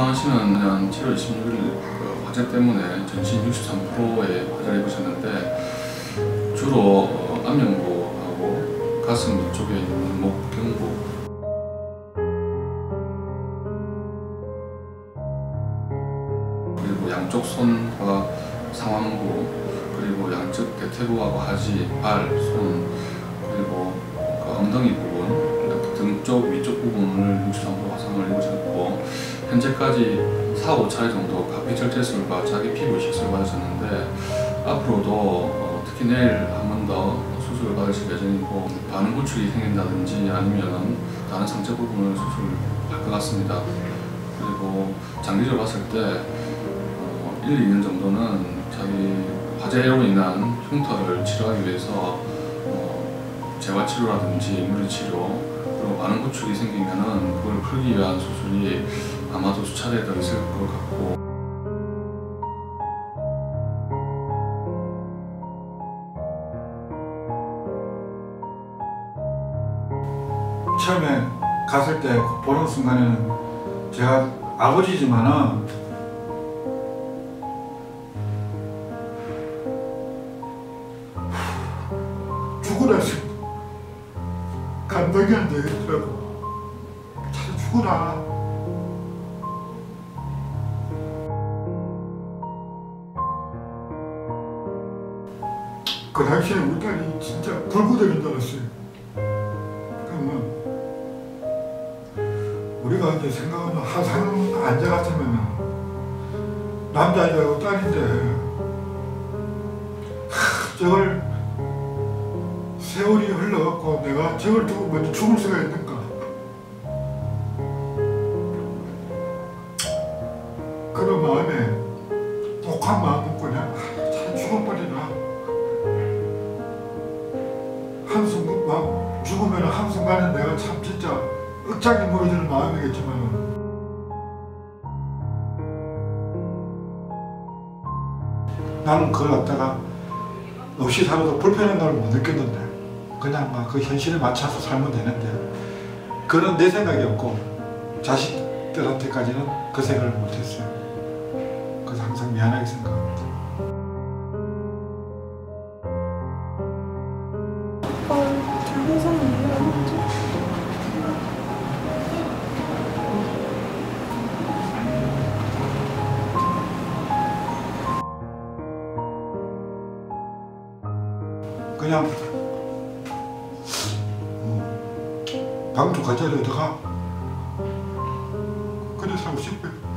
이광환 씨는 지난 7월 26일 그 화재 때문에 전신 63%의 화재를 입으셨는데 주로 어, 안면부하고 가슴 위쪽에 있는 목, 경부. 그리고 양쪽 손과 상완부 그리고 양측 대퇴부하고 하지, 발, 손 그리고 그 엉덩이 부분 이렇게 등쪽 위쪽 부분을 63% 화상을 입으셨고 현재까지 4, 5차례 정도 가피절제술과 자기 피부 이식술을 받으셨는데 앞으로도 어, 특히 내일 한 번 더 수술을 받으실 예정이고 반응 구축이 생긴다든지 아니면 다른 상체 부분을 수술할 것 같습니다. 그리고 장기적으로 봤을 때 어, 1, 2년 정도는 자기 화재로 인한 흉터를 치료하기 위해서 어, 재활치료라든지 물리치료 그리고 반응 구축이 생기면은 그걸 풀기 위한 수술이 아마도 수차례 더 있을 것 같고. 처음에 갔을 때 보는 순간에는 제가 아버지지만은 죽으라 싶 감동이 안 되겠더라고. 차 죽으라 그 당시에 우리 딸이 진짜 불구되는 줄 알았어요. 그러면 우리가 이제 생각하면 안자 같으면 남자애하고 딸인데. 하, 저걸 세월이 흘러갖고 내가 저걸 두고 먼저 죽을 수가 있는가 한순간 막 죽으면 한순간에 내가 참 진짜 억장이 무너지는 마음이겠지만 나는 그걸 갖다가 없이 살아도 불편한 걸 못 느꼈는데 그냥 막 그 현실에 맞춰서 살면 되는데 그런 내 생각이었고 자식들한테까지는 그 생각을 못했어요. 그래서 항상 미안하게 생각합니다 그냥 음, 방주 가자리 어디가 그래 살고 싶어요